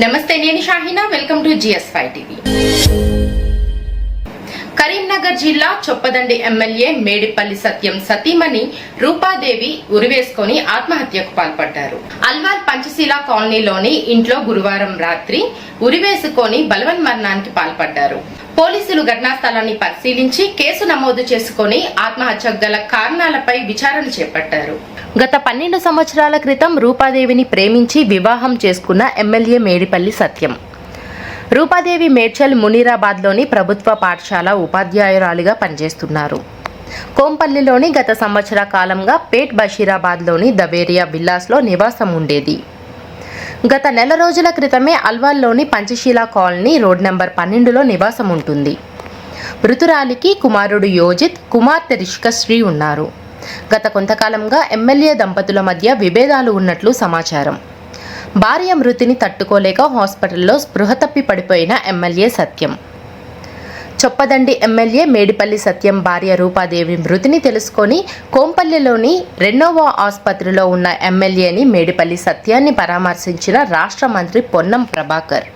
నమస్తే నేను Shahina welcome to GS five TV Karimnagar జిల్లా చొప్పదండి ఎమ్మెల్యే మేడిపల్లి సత్యం సతీమణి రూపాదేవి ఉరివేసుకొని ఆత్మహత్యకు పాల్పడ్డారు. అల్వాల్ పంచశీల కాలనీలోని ఇంట్లో గురువారం రాత్రి ఉరివేసుకొని బలవన్మరణానికి పాల్పడ్డారు. పోలీసులు ఘటనా స్థలాన్ని పరిశీలించి కేసు నమోదు చేసుకొని ఆత్మహత్యకు గల కారణాలపై విచారణ చేపట్టారు. గత పన్నెండు సంవత్సరాల క్రితం రూపాదేవిని ప్రేమించి వివాహం చేసుకున్న ఎమ్మెల్యే మేడిపల్లి సత్యం. రూపాదేవి మేడ్చల్ మునీరాబాద్లోని ప్రభుత్వ పాఠశాల ఉపాధ్యాయురాలిగా పనిచేస్తున్నారు. కోంపల్లిలోని గత సంవత్సర కాలంగా పేట్ బషీరాబాద్లోని దవేరియా విల్లాస్లో నివాసం ఉండేది. గత నెల రోజుల క్రితమే అల్వాల్లోని పంచశీల కాలనీ రోడ్ నెంబర్ పన్నెండులో నివాసం ఉంటుంది. మృతురాలికి కుమారుడు యోజిత్ కుమార్తె రిష్కశ్రీ ఉన్నారు. గత కొంతకాలంగా ఎమ్మెల్యే దంపతుల మధ్య విభేదాలు ఉన్నట్లు సమాచారం. భార్య మృతిని తట్టుకోలేక హాస్పిటల్లో స్పృహ తప్పి పడిపోయిన ఎమ్మెల్యే సత్యం. చొప్పదండి ఎమ్మెల్యే మేడిపల్లి సత్యం భార్య రూపాదేవి మృతిని తెలుసుకొని కోంపల్లిలోని రెన్నోవా ఆసుపత్రిలో ఉన్న ఎమ్మెల్యేని మేడిపల్లి సత్యాన్ని పరామర్శించిన రాష్ట్ర మంత్రి పొన్నం ప్రభాకర్.